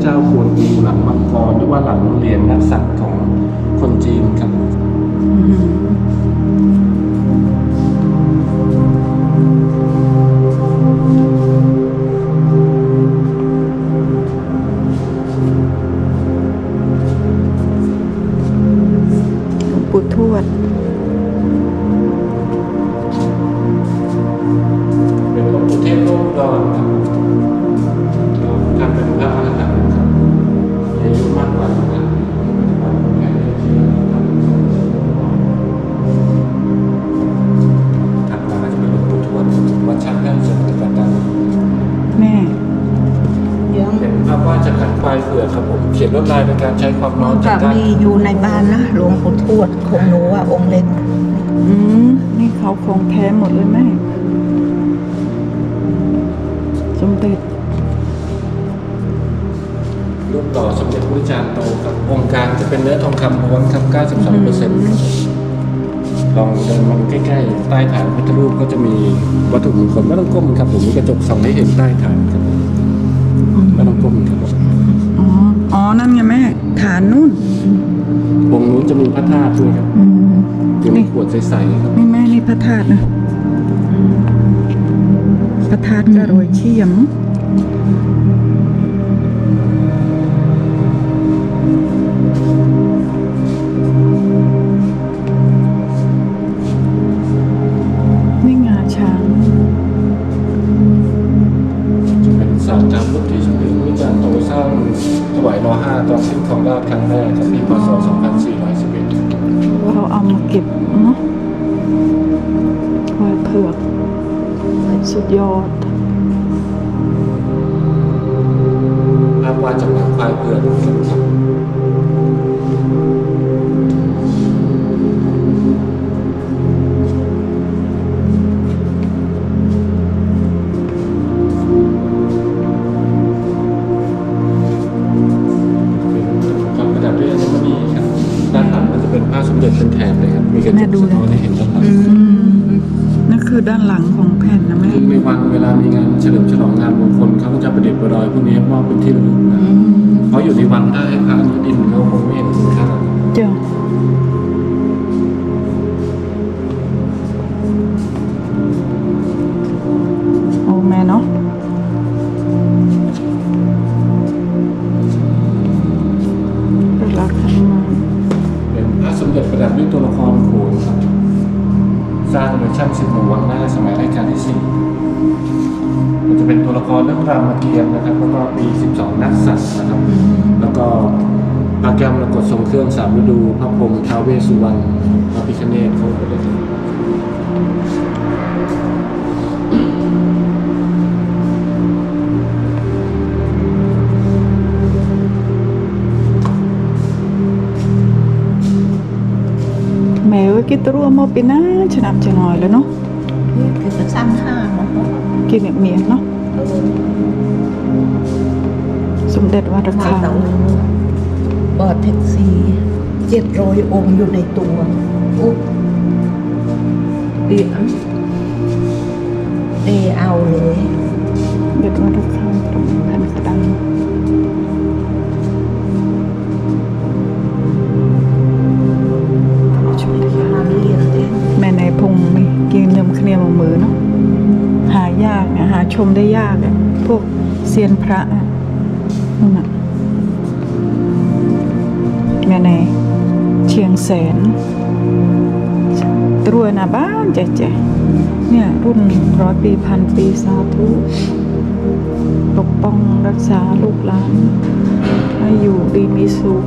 เจ้าควรอูหลังมังกรหรือว่าหลังเหรียญนักษัตริย์ของคนจีนครับอืมหลวงปู่ทวด เป็นหลวงปู่เทพโลกดอนครับ นภาพวาดจากหนังควายเผือกครับผมเขียนลวดลายเป็นการใช้ความร้อนกัจากบด้านมีอยู่ในบ้านนะหลวงปู่ทวดของหนูอะองค์เล็ก อืมนี่เขาของแท้หมดเลยแม่สมเด็จรูปหล่อสมเด็จพระจารย์โตครับองค์การจะเป็นเนื้อทองคำล้วนครับ92เปอร์เซ็นต์ลองเดินมาดูใกล้ๆใต้ฐานพระพุทธรูปก็จะมีวัตถุมงคลไม่ต้องก้มครับผมมีกระจกส่องให้เห็นใต้ฐานครับ ไม่ต้องก้มครับผมอ๋อ อ๋อ นั่นไงแม่ ฐานนู่นองค์นู้นจะมีพระธาตุด้วยครับอืมอยู่ในขวดใสๆครับนี่แม่นี่พระธาตุนะ พระธาตุกระโรยเชี่ยมาสตร์จารุกที่สมเด็จพระจารย์โตสร้างถวายร5ตอนสิ้นของราชครั้งแรกครับปีพศ 2411 เราเอามาเก็บเนาะควายเผือก สุดยอดภาพวาดจากหนังควายเผือก ของแผ่นนะแม่ซึ่งในวันเวลามีงานเฉลิมฉลองงานมงคลเขาก็จะประดิษฐ์ประดอยพวกนี้มอบเป็นที่ระลึกนะเพราะอยู่ในวังถ้าให้พระนิดินเขาคงไม่เห็นคุณค่า เจ้า รเรื่องรามเกียรติ์นะครับแล้วก็ปี 12 นักสัตว์นะครับ แล้วก็พระแก้วมรกตทรงเครื่องสามฤดู พระพรหมท้าวเวสสุวรรณพระพิฆเนศเขาก็เลยแม่เอ้ยกินตัวมาปีหน้าชนะจะน้อยแล้วเนาะนี่คือจะสร้างห้างนะคะกินเนี่ยเมียเนาะเออ สมเด็จวัดระมาฆังเตาบอดแท็กซี่เจ็ดร้อยองค์อยู่ในตัวอุ๊บเดี๋ยวเดเอาเลยสมเด็จวัดระฆังตรงแผ่นกระดัง มได้ยากอะพวกเซียนพระอะนั่นน่ะแม่ในเชียงแสนตรวยนะบ้านแจ๊เนี่ย รุ่นร้อยปีพันปีสาธุปกป้องรักษาลูกหลาน ให้อยู่ดีมีสุข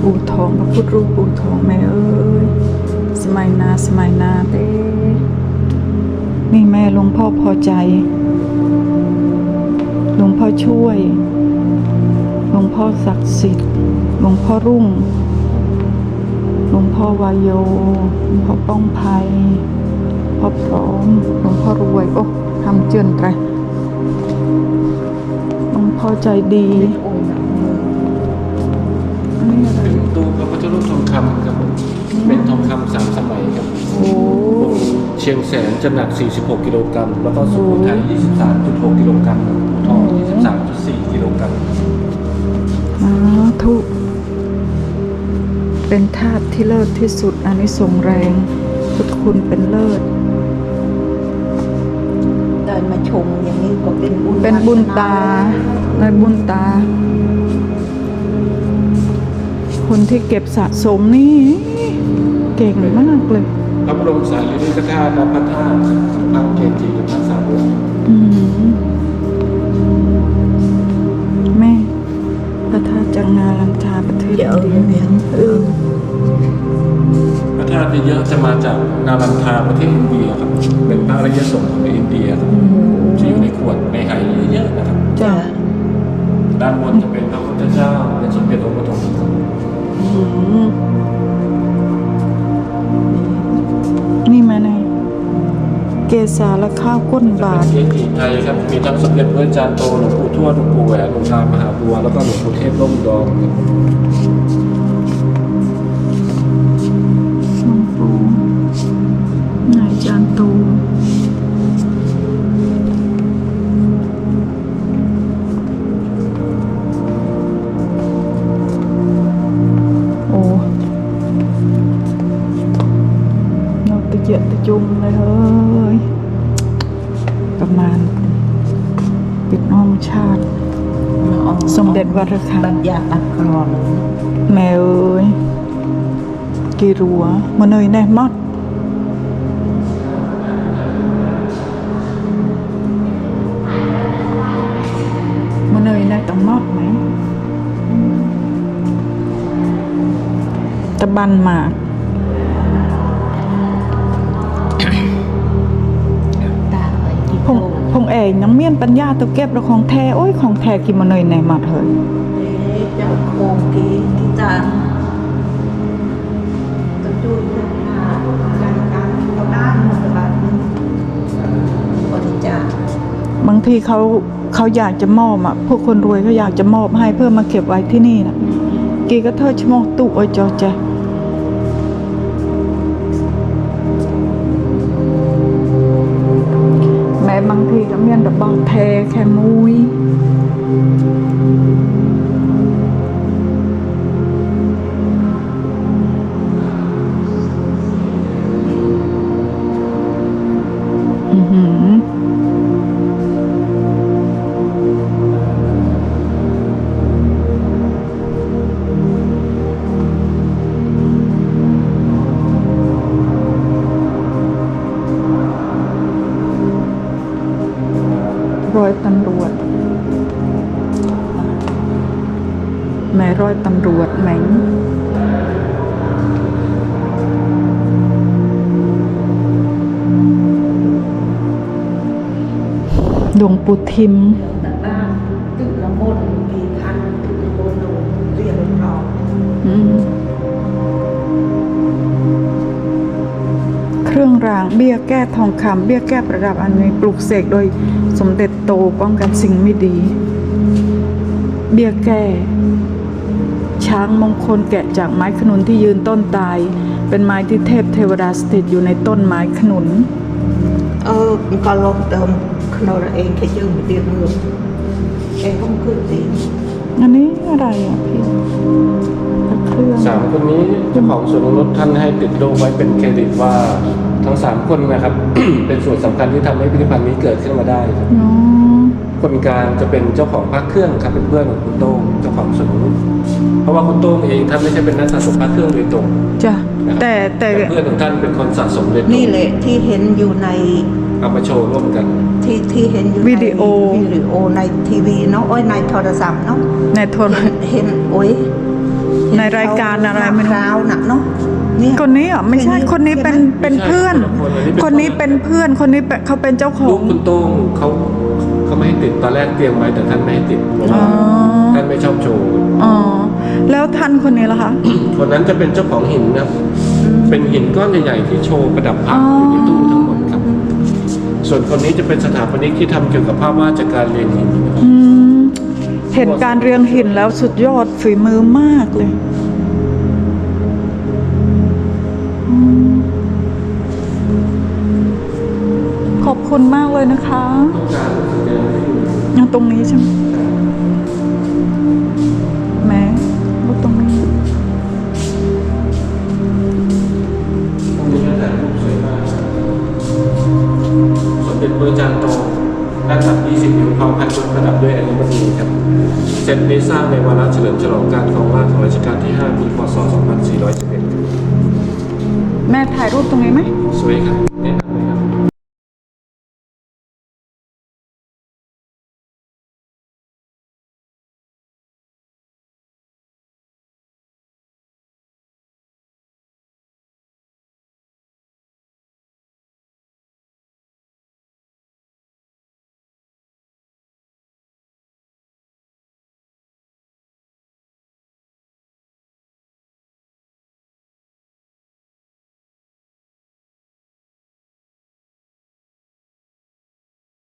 ปูทองพระพุทธรูปปูทองแม่เอ้ย มัยนาสมัยนาเต้นี่แม่หลวงพ่อพอใจ หลวงพ่อช่วย หลวงพ่อศักดิ์สิทธิ์ หลวงพ่อรุ่ง หลวงพ่อวายโย หลวงพ่อป้องภัยพ่อพร้อม หลวงพ่อรวย โอ้ทำเจือนไตรหลวงพ่อใจดีโอ้ยหนักเลยอันนี้อะไรเป็นตู้พระพุทธรูปทองคำครับผม เป็นทองคำสามสมัยครับโอ้องค์ชิชียงแสนจะหนัก 46 กิโลกรัม แล้วก็สุโขทัย 23.6 กิโลกรัมอู่ทอง23.4 กิโลกรัมอ๋อทุกเป็นธาตุที่เลิศที่สุดอันนี้ส่งส์แรงพุทธคุณเป็นเลิศได้มาชมอย่างนี้ก็เป็นบุญเป็นบุญตาในบุญตา คนที่เก็บสะสมนี่ เก่งมากเลยพระบรมสารีริกธาตุและพระธาตุพระเกจิและพระสาวกอืมแม่พระธาตุจังงาลันทาประเทศเดี๋ยวอินเดียเลี้ยงเออพระธาตุที่เยอะจะมาจากนาลันทาประเทศอินเดียครับ เป็นพระอริยสงฆ์ของอินเดียครับ เกษาและข้าวก้นบาทเป็นเกจิไทยครับมีทั้งสมเด็จพระอาจารย์โตหลวงปู่ทวดหลวงปู่แหวนหลวงตามหาบัวแล้วก็หลวงปู่เทพร่มดองครับหลวงปู่นายจานโต องชาติ สมเด็จวรคังบัญญัติอักรเลยนะแม่เอ้ยกี่รัวมาเนยแน่มอดมาเนยแน่ต้องมอดไหมตะบันหมากตาไอ้ที่พโตง พงเอ๋ยน้องเมียนปัญญาตัวเก็บแล้วของแท้โอ้ยของแท้กินมาเนยแน่มอดเฮ้ยเอ๊ะเจ้าโคงกีที่จางกระจุยราจานการเขาด้านหมดบาทนึงบริจาคบางทีเขาเขาอยากจะมอบอะพวกคนรวยเขาอยากจะมอบให้เพื่อมาเก็บไว้ที่นี่นะกีก็เธอชะโมตุโอยจอจ ร้อยตำรวจแหมหลวงปู่ทิมเรียนรอบอืมเครื่องรางเบี้ยแก้ทองคำเบี้ยแก้ประดับอันนี้ปลูกเสกโดยสมเด็จโตป้องกันสิ่งไม่ดี เบี้ยแก้ ช้างมงคลแกะจากไม้ขนุนที่ยืนต้นตาย เป็นไม้ที่เทพเทวดาสถิตอยู่ในต้นไม้ขนุน เออก็ลงเติมขนมเองแค่ยืมเดียวเมืองเองก็ไม่ขึ้นเองอันนี้อะไรอะพี่พระเครื่องสามคนนี้เจ้าของสวนรถท่านให้ติดรูปไว้เป็นเครดิตว่าทั้งสามคนนะครับ เป็นส่วนสำคัญที่ทำให้พิพิธภัณฑ์นี้เกิดขึ้นมาได้ครับอ๋อ คนกลางจะเป็นเจ้าของพระเครื่องครับเป็นเพื่อนของคุณโต้งเจ้าของสวนรถเพราะว่าคุณโต้งเองท่านไม่ใช่เป็นนักสะสมพระเครื่องโดยตรงจ้ะนะครับแต่แต่เพื่อนของท่านเป็นคนสะสมโดยตรงนี่แหละที่เห็นอยู่ในเอามาโชว์ร่วมกัน ที่ที่เห็นอยู่ในวิดีโอ วิดีโอในทีวีเนาะโอ้ยในโทรศัพท์เนาะในโทร เห็นเห็นโอ้ยเห็ในรายการอะไรไม่รู้มะพร้าวน่ะเนาะเนี่ยคนนี้เหรอะไม่ใช่คนนี้คนนี้เป็นใช่ไหมเป็นเพื่อนไม่ใช่คนนี้เป็นเพื่อนคนนี้เป็นเขาเป็นเจ้าขอรูงปคุณโต้งเขาเขา ไม่ให้ติดตอนแรกเตรียมไว้แต่ท่านไม่ให้ติดเพราะว่าอ๋อท่านไม่ชอบโชว์ อ๋อ แล้วท่านคนนี้ล่ะคะ คนนั้นจะเป็นเจ้าของหินนะครับเป็นหินก้อนใหญ่ๆที่โชว์ประดับพระอยู่ในตู้ทั้งหมดครับ ส่วนคนนี้จะเป็นสถาปนิกที่ทำเกี่ยวกับภาพวาดจากการเรียนหินนะครับอืมเห็นการเรียงหินแล้วสุดยอดฝีมือมากเลยอืมคุณมากเลยนะคะ อยู่ยังตรงนี้ใช่ไหมแม้ว่าตรงนี้ตรงนี้ก็ถ่ายรูปสวยมากสมเด็จพระจันทร์โตหน้าตัก20นิ้วพร้อมพันชุดประดับด้วยอัญมณีครับเซตนี้สร้างในวาระเฉลิมฉลองการครองราชย์ของรัชกาลที่ 5 ปี พศ 2411แม่ถ่ายรูปตรงนี้ไหม สวยครับ